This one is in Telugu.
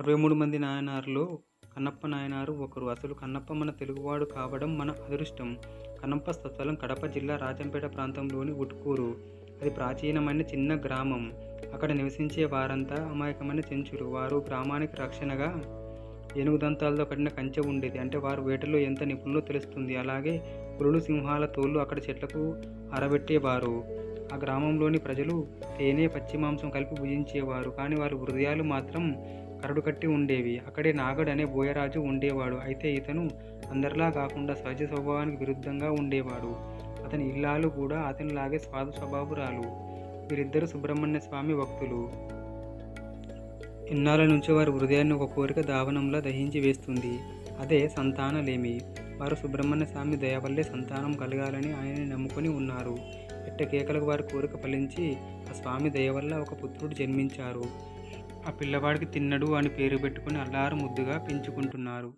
అరవై మూడు మంది నాయనారులో కన్నప్ప నాయనారు ఒకరు. అసలు కన్నప్ప మన తెలుగువాడు కావడం మన అదృష్టం. కన్నప్ప స్వస్థలం కడప జిల్లా రాజంపేట ప్రాంతంలోని ఉట్కూరు. అది ప్రాచీనమైన చిన్న గ్రామం. అక్కడ నివసించే వారంతా అమాయకమైన చెంచులు. వారు గ్రామానికి రక్షణగా ఏనుగు దంతాలతో కట్టిన కంచె ఉండేది. అంటే వారు వేటలో ఎంత నిపుణులో తెలుస్తుంది. అలాగే పులులు సింహాల తోళ్ళు అక్కడ చెట్లకు ఆరబెట్టేవారు ఆ గ్రామంలోని ప్రజలు తేనె పచ్చి మాంసం కలిపి భుజించేవారు. కానీ వారి హృదయాలు మాత్రం కరడు కట్టి ఉండేవి. అక్కడే నాగడు అనే బోయరాజు ఉండేవాడు. అయితే ఇతను అందరిలా కాకుండా సహజ స్వభావానికి విరుద్ధంగా ఉండేవాడు. అతని ఇల్లాలు కూడా అతనిలాగే స్వాద స్వభావురాలు. వీరిద్దరు సుబ్రహ్మణ్య స్వామి భక్తులు ఇన్నాళ్ళ నుంచి వారి హృదయాన్ని ఒక కోరిక దావనంలా దహించి వేస్తుంది. అదే సంతానలేమి. వారు సుబ్రహ్మణ్య స్వామి దయ వల్లే సంతానం కలగాలని ఆయనని నమ్ముకొని ఉన్నారు. ఎట్ట కేకలకు వారి కోరిక ఫలించి ఆ స్వామి దయ వల్ల ఒక పుత్రుడు జన్మించారు. ఆ పిల్లవాడికి తిన్నడు అని పేరు పెట్టుకుని అల్లారు ముద్దుగా పెంచుకుంటున్నారు.